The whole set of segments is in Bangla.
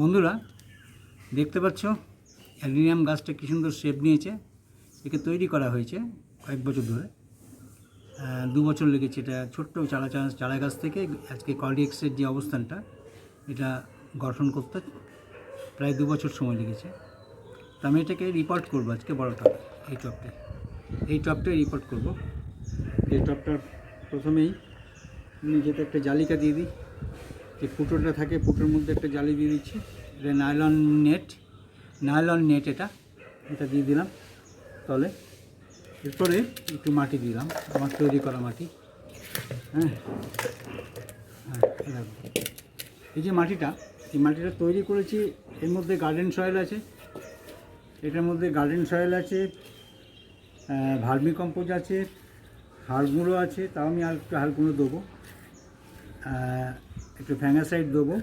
বন্ধুরা, দেখতে পাচ্ছ, অ্যালুমিনিয়াম গাছটা কী সুন্দর শেপ নিয়েছে, একে তৈরি করা হয়েছে কয়েক বছর ধরে। দু বছর লেগেছে এটা ছোট্ট চারা চারা গাছ থেকে। আজকে কর্ডিএক্সের যে অবস্থানটা, এটা গঠন করতে প্রায় দু বছর সময় লেগেছে। তো আমি এটাকে রিপোর্ট করব আজকে বড় টপ এই টপটা এই টপটাই রিপোর্ট করব। এই টপটার প্রথমেই নিজেতে একটা জালিকা দিয়ে দিই। যে ফুটোটা থাকে, ফুটোর মধ্যে একটা জালি দিয়ে দিচ্ছি। এটা নাইলন নেট নাইলন নেট এটা। এটা দিয়ে দিলাম তলে। এরপরে একটু মাটি দিলাম, আমার তৈরি করা মাটি। হ্যাঁ। হ্যাঁ এই যে মাটিটা, এই মাটিটা তৈরি করেছি, এর মধ্যে গার্ডেন সয়েল আছে। এটার মধ্যে গার্ডেন সয়েল আছে ভার্মি কম্পোজ আছে হাড় গুঁড়ো আছে, তাও আমি আর একটু হাড় গুঁড়ো দেবো একটু ফ্যাঙ্গাসাইড দেবো।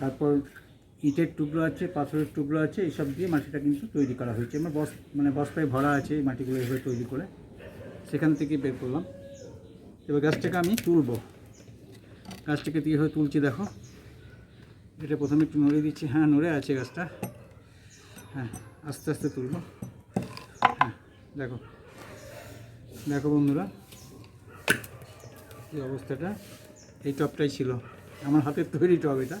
তারপর ইটের টুকরো আছে, পাথরের টুকরো আছে এইসব দিয়ে মাটিটা কিন্তু তৈরি করা হয়েছে। আমার বস মানে বস্তায় ভরা আছে এই মাটিগুলো এভাবে তৈরি করে। সেখান থেকে বের করলাম। এবার গাছটাকে আমি তুলবো। গাছটাকে কীভাবে তুলছি, দেখো। এটা প্রথমে একটু নড়ে দিচ্ছি। হ্যাঁ নড়ে আছে গাছটা। হ্যাঁ আস্তে আস্তে তুলবো। হ্যাঁ দেখো। দেখো বন্ধুরা, এই অবস্থাটা এই টপটাই ছিল। আমার হাতের তৈরি টব এটা।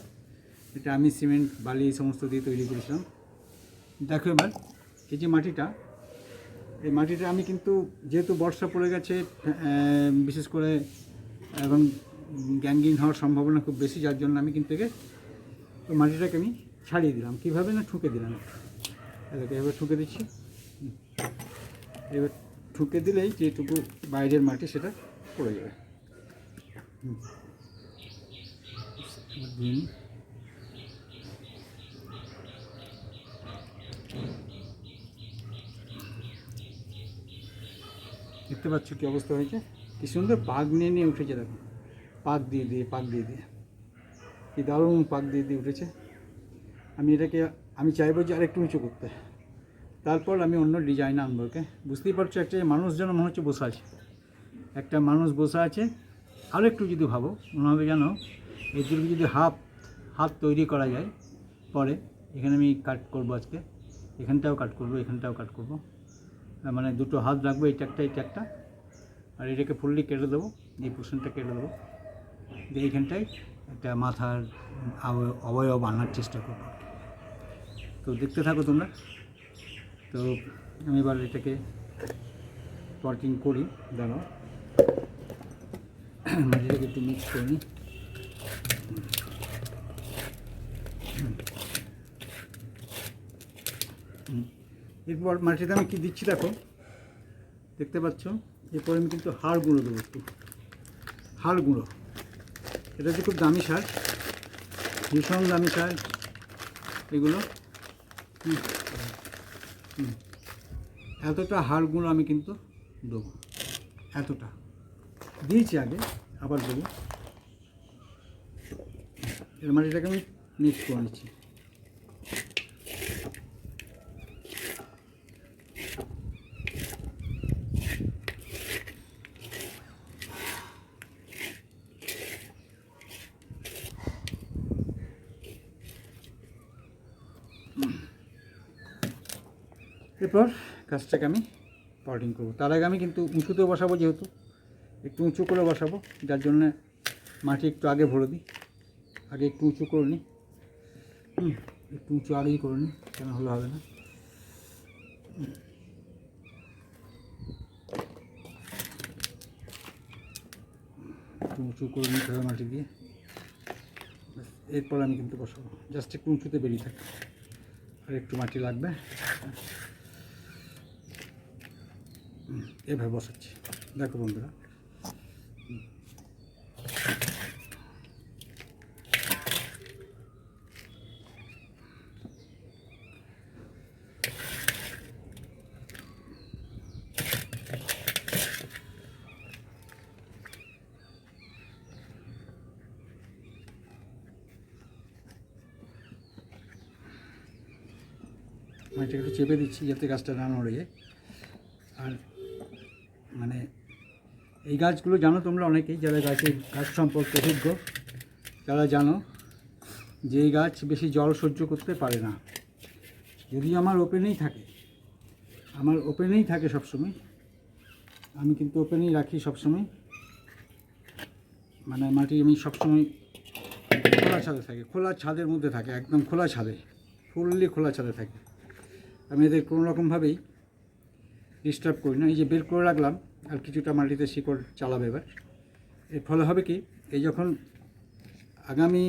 এটা আমি সিমেন্ট, বালি এই সমস্ত দিয়ে তৈরি করেছিলাম। দেখো এবার, এই যে মাটিটা, এই মাটিটা আমি কিন্তু যেহেতু বর্ষা পড়ে গেছে বিশেষ করে এখন গ্যাঙ্গিন হওয়ার সম্ভাবনা খুব বেশি, যার জন্য আমি কিন্তু একে ওই মাটিটাকে আমি ছাড়িয়ে দিলাম। কীভাবে না ঠুকে দিলাম? এটাকে এবার ঠুকে দিচ্ছি। এবার ঠুকে দিলেই যেটুকু বাইরের মাটি সেটা পড়ে যাবে। হুম। নিই। দেখতে পাচ্ছ কি অবস্থা হয়েছে? কি সুন্দর পাক নিয়ে নিয়ে উঠেছে দেখো। পাক দিয়ে দিয়ে, পাক দিয়ে দিয়ে। কি দারুণ পাক দিয়ে দিয়ে উঠেছে। আমি এটাকে, আমি চাইব যে আরেকটু উঁচু করতে। তারপর আমি অন্য ডিজাইন আনব ওকে বুঝতেই পারছ, একটা মানুষ যেন মনে হচ্ছে বসে আছে। একটা মানুষ বসে আছে। আরও একটু যদি ভাবো, মনে হবে যেন এই দুটো যদি হাফ হাত তৈরি করা যায় পরে, এখানে আমি কাট করব আজকে। এখানটাও কাট করব, এখানটাও কাট করব। মানে দুটো হাত রাখব এটা একটা এটা একটা। আর এটাকে ফুললি কেটে দেবো, এই পোর্শনটা কেটে দেবো। দিয়ে এইখানটায় একটা মাথার অবয়ব আনার চেষ্টা করব। তো দেখতে থাকো তোমরা। তো আমি এবার এটাকে পটিং করি, দাঁড়াও। মাটিটাকে একটু মিক্স করে নিই। এরপর মাটিতে আমি কী দিচ্ছি দেখো? দেখতে পাচ্ছ, এরপর আমি কিন্তু হাড় গুঁড়ো দেবো একটু। হাড় গুঁড়ো। এটা হচ্ছে খুব দামি সার, ভীষণ দামি সার। এগুলো। এতটা হাড় গুঁড়ো আমি কিন্তু দেবো এতটা। দিয়েছি আগে, আবার দেবো। এর মাটিটাকে আমি মিক্স করে নিচ্ছি। এরপর গাছটাকে আমি পটিং করব। তার আগে আমি কিন্তু উঁচুতে বসাবো যেহেতু একটু উঁচু করে বসাবো যার জন্যে মাটি একটু আগে ভরে দিই। আগে একটু উঁচু করে নিই। হুম, একটু উঁচু আগেই করে নিই কেন হলে হবে না। একটু উঁচু করে নিতে হবে মাটি দিয়ে। এরপর আমি কিন্তু বসাবো। জাস্ট একটু উঁচুতে বেরিয়ে থাকে। আর একটু মাটি লাগবে হুম, এভাবে বসাচ্ছি দেখো বন্ধুরা। মাটিটা একটু চেপে দিচ্ছি যাতে গাছটা না নড়ে যায় আর মানে এই গাছগুলো জানো তোমরা অনেকেই, যারা গাছের গাছ সম্পর্কে অভিজ্ঞ, তারা জানো যেই গাছ বেশি জল সহ্য করতে পারে না। যদি আমার ওপেনেই থাকে, আমার ওপেনেই থাকে সবসময়, আমি কিন্তু ওপেনেই রাখি সবসময় মানে মাটি আমি সবসময় খোলা ছাদে থাকে, খোলা ছাদের মধ্যে থাকে, একদম খোলা ছাদে ফুললি খোলা ছাদে থাকে। আমি এদের কোনো রকমভাবেই ডিস্টার্ব করি না। এই যে বের করে রাখলাম আর কিছুটা মাটিতে শিকড় চালাবে এবার। এর ফলে হবে কি, এই যখন আগামী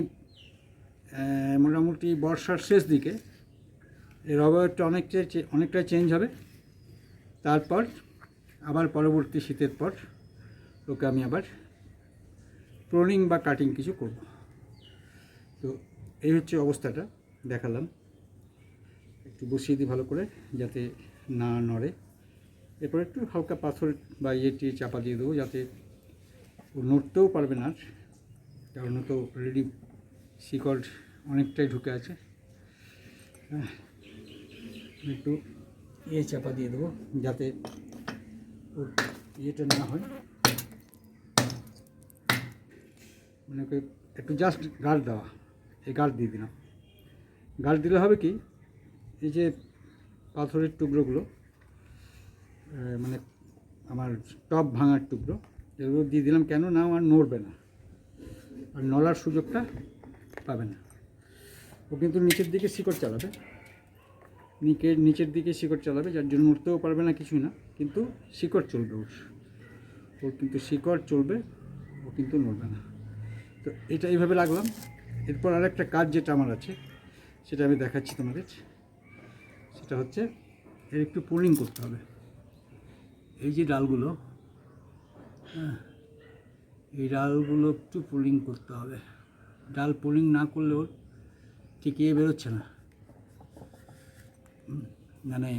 মোটামুটি বর্ষার শেষ দিকে এর অবয়বটা অনেকটাই অনেকটাই চেঞ্জ হবে, তারপর আবার পরবর্তী শীতের পর ওকে আমি আবার প্রোনিং বা কাটিং কিছু করব। তো এই হচ্ছে অবস্থাটা, দেখালাম। একটু বসিয়ে দিই ভালো করে, যাতে না নড়ে। এরপর একটু হালকা পাথর বা ইয়ে ইয়েটি চাপা দিয়ে দেবো যাতে ও নড়তেও পারবে না কারণ তো অলরেডি শিকড় অনেকটাই ঢুকে আছে। হ্যাঁ, একটু ইয়ে চাপা দিয়ে দেবো যাতে ওর ইয়েটা না হয়। মানে একটু জাস্ট গার্ড দেওয়া এই গার্ড দিয়ে দিলাম। গার্ড দিলে হবে কি এই যে পাথরের টুকরোগুলো মানে আমার টপ ভাঙার টুকরো। এগুলো দিয়ে দিলাম কেন না আমার নড়বে না। আর নড়ার সুযোগটা পাবে না। ও কিন্তু নিচের দিকে শিকড় চালাবে। নিচের নিচের দিকে শিকড় চালাবে, যার জন্য নড়তেও পারবে না কিছুই না, কিন্তু শিকড় চলবে ওর। ওর কিন্তু শিকড় চলবে, ও কিন্তু নড়বে না। তো এটা এইভাবে লাগলাম। এরপর আরেকটা কাজ যেটা আমার আছে, সেটা আমি দেখাচ্ছি তোমাদের। সেটা হচ্ছে এর একটু পুলিং করতে হবে। এই যে ডালগুলো হ্যাঁ এই ডালগুলো একটু পুলিং করতে হবে। ডাল পুলিং না করলেও টিকিয়ে বেরোচ্ছে না। মানে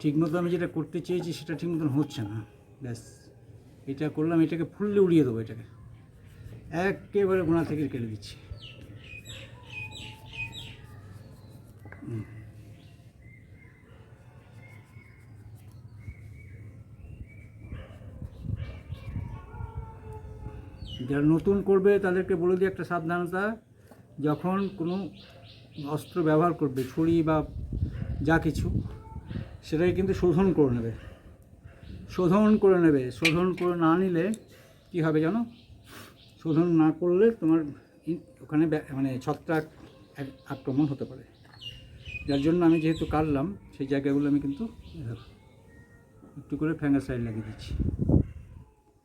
ঠিকমতো আমি যেটা করতে চেয়েছি সেটা ঠিক মতন হচ্ছে না। ব্যাস, এটা করলাম, এটাকে ফুললে উড়িয়ে দেবো এটাকে। একেবারে গোড়া থেকে কেটে দিচ্ছি। হুম। যারা নতুন করবে তাদেরকে বলে দিই একটা সাবধানতা, যখন কোনো অস্ত্র ব্যবহার করবে, ছুরি বা যা কিছু, সেটাকে কিন্তু শোধন করে নেবে। শোধন করে নেবে। শোধন করে না নিলে কী হবে জানো? শোধন না করলে তোমার ওখানে মানে ছত্রাক আক্রমণ হতে পারে। যার জন্য আমি যেহেতু কাটলাম, সেই জায়গাগুলো আমি কিন্তু একটু করে ফ্যাঙ্গাসাইড লাগিয়ে দিচ্ছি।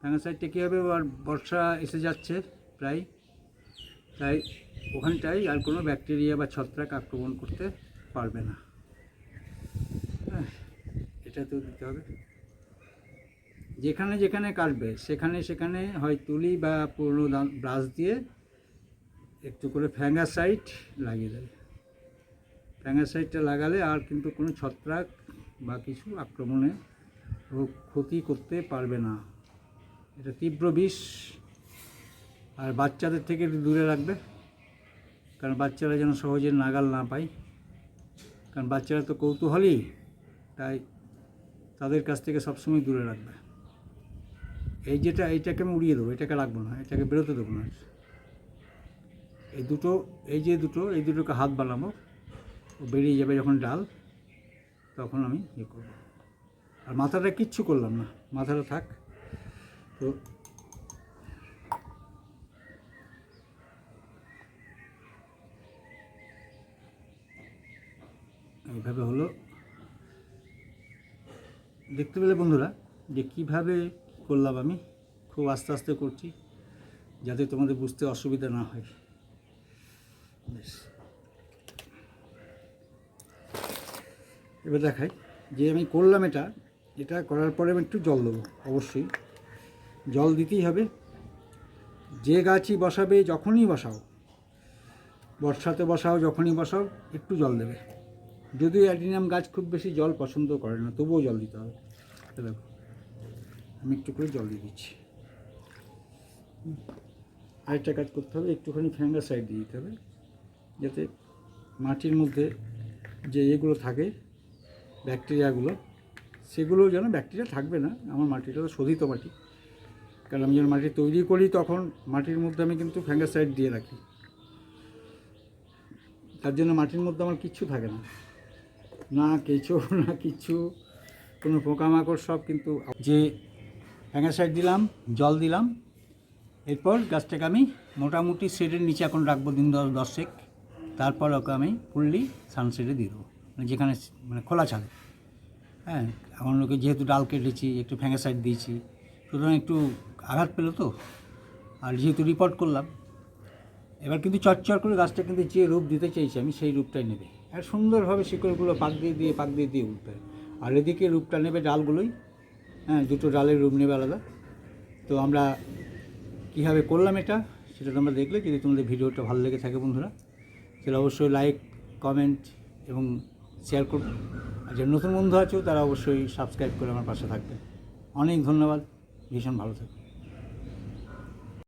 ফ্যাঙ্গাসাইডটা কী হবে আর বর্ষা এসে যাচ্ছে প্রায়। তাই ওখানটায় আর কোনো ব্যাকটেরিয়া বা ছত্রাক আক্রমণ করতে পারবে না। হ্যাঁ, তো দিতে হবে। যেখানে যেখানে কাটবে সেখানে সেখানে হয় তুলি বা পুরনো ব্রাশ দিয়ে একটু করে ফ্যাঙ্গাসাইড লাগিয়ে দেবে। ফ্যাঙ্গাসাইডটা লাগালে আর কিন্তু কোনো ছত্রাক বা কিছু আক্রমণে ক্ষতি করতে পারবে না। এটা তীব্র বিষ, আর বাচ্চাদের থেকে একটু দূরে রাখবে, কারণ বাচ্চারা যেন সহজে নাগাল না পায়। কারণ বাচ্চারা তো কৌতূহলী, তাই তাদের কাছ থেকে সবসময় দূরে রাখবে। এই যেটা, এইটাকে আমি উড়িয়ে দেবো, এটাকে রাখব না, এটাকে বেরোতে দেবো না। এই দুটো, এই যে দুটো, এই দুটোকে হাত বানাবো ও বেরিয়ে যাবে যখন ডাল, তখন আমি ইয়ে করব। আর মাথাটা কিচ্ছু করলাম না, মাথাটা থাক। এইভাবে হলো। দেখতে পেলে বন্ধুরা যে কীভাবে করলাম আমি, খুব আস্তে আস্তে করছি, যাতে তোমাদের বুঝতে অসুবিধা না হয়। বেশ। এবার দেখাই যে আমি করলাম এটা এটা করার পরে আমি একটু জল দেবো, অবশ্যই। জল দিতেই হবে। যে গাছই বসাবে, যখনই বসাও, বর্ষাতে বসাও, যখনই বসাও, একটু জল দেবে। যদিও অ্যাডিনিয়াম গাছ খুব বেশি জল পছন্দ করে না, তবুও জল দিতে হবে। দেখো, আমি একটু করে জল দিয়ে দিচ্ছি। আরেকটা কাজ করতে হবে, একটুখানি ফ্যাঙ্গার সাইড দিয়ে দিতে হবে, যাতে মাটির মধ্যে যে এগুলো থাকে, ব্যাকটেরিয়াগুলো, সেগুলো যেন ব্যাকটেরিয়া থাকবে না, আমার মাটিটা তো শোধিত মাটি। কারণ আমি যখন মাটি তৈরি করি তখন মাটির মধ্যে আমি কিন্তু ফ্যাঙ্গাসাইড দিয়ে রাখি। তার জন্য মাটির মধ্যে আমার কিচ্ছু থাকে না। না কেঁচো, না কিচ্ছু কোনো পোকামাকড় সব কিন্তু যে ফ্যাঙ্গাসাইড দিলাম, জল দিলাম, এরপর গাছটাকে আমি মোটামুটি শেডের নিচে এখন রাখব দিন দশ দশেক। তারপর ওকে আমি ফুললি সানসেটে দিয়ে দেবো। মানে যেখানে মানে খোলা ছাদে। হ্যাঁ এখন ওকে যেহেতু ডাল কেটেছি, একটু ফ্যাঙ্গাসাইড দিয়েছি সুতরাং একটু আঘাত পেল তো। আর যেহেতু রিপোর্ট করলাম, এবার কিন্তু চটচট করে গাছটা কিন্তু যে রূপ দিতে চাইছি আমি সেই রূপটাই নেবে। আর সুন্দরভাবে শিকড়গুলো পাক দিয়ে দিয়ে, পাক দিয়ে দিয়ে উঠবে। আর এদিকে রূপটা নেবে ডালগুলোই। হ্যাঁ দুটো ডালের রূপ নেবে আলাদা। তো আমরা কীভাবে করলাম এটা, সেটা তোমরা দেখলে। যদি তোমাদের ভিডিওটা ভালো লেগে থাকে বন্ধুরা, তাহলে অবশ্যই লাইক কমেন্ট এবং শেয়ার করবে আর যারা নতুন বন্ধু আছো, তারা অবশ্যই সাবস্ক্রাইব করে আমার পাশে থাকবে। অনেক ধন্যবাদ। ভীষণ ভালো থাকবে